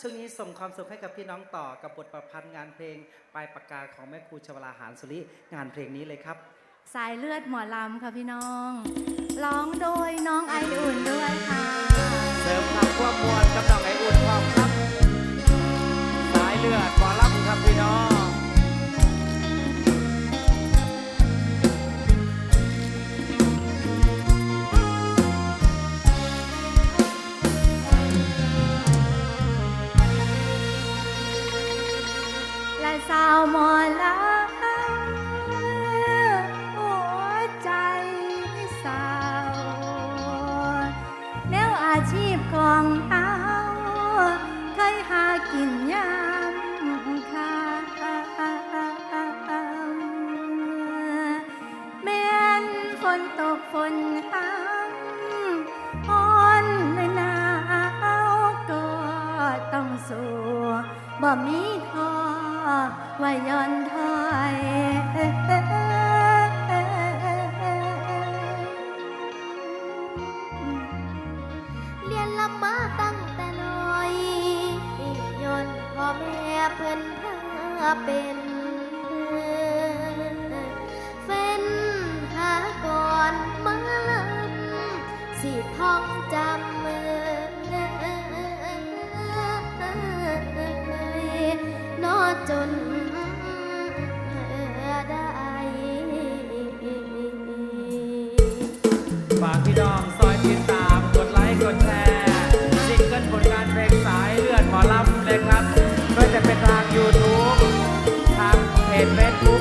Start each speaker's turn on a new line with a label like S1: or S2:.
S1: ช่วงนี้ส่งความสุขให้กับพี่น้องต่อกับบทประพันธ์งานเพลงปลายปากกาของแม่ครูชวราหารสุริงานเพลงนี้เลยครับ
S2: สายเลือดหมอลำค่ะพี่น้อง ร้องโดยน้องไออุ่นด้วยค่ะ เส
S3: ริมทางความมวลกับน้องไออุ่นพร้อมครับ สายเลือด
S2: าวหมอลำหัวใจสาวแนวอาชีพของเขาเคยหากินยามค่ำแม้นฝนตกฝนห้ำอ่อนในหนาวก็ต้องสู้บ่มีท้อ ว่าย้อนถอย
S4: เรียนลำมาตั้งแต่น้อยย้อนพ่อแม่เพิ่นพาเป็นเฟ้นหาก่อนมาลำสิท่องจำ จนได้
S3: ฝากพี่ดองซอยติดตามกดไลค์กดแชร์ซิงเกิลผลงานเพลงสายเลือดหมอลำเลยครับ ก็จะเป็นทางยูทูบทางเพจ Facebook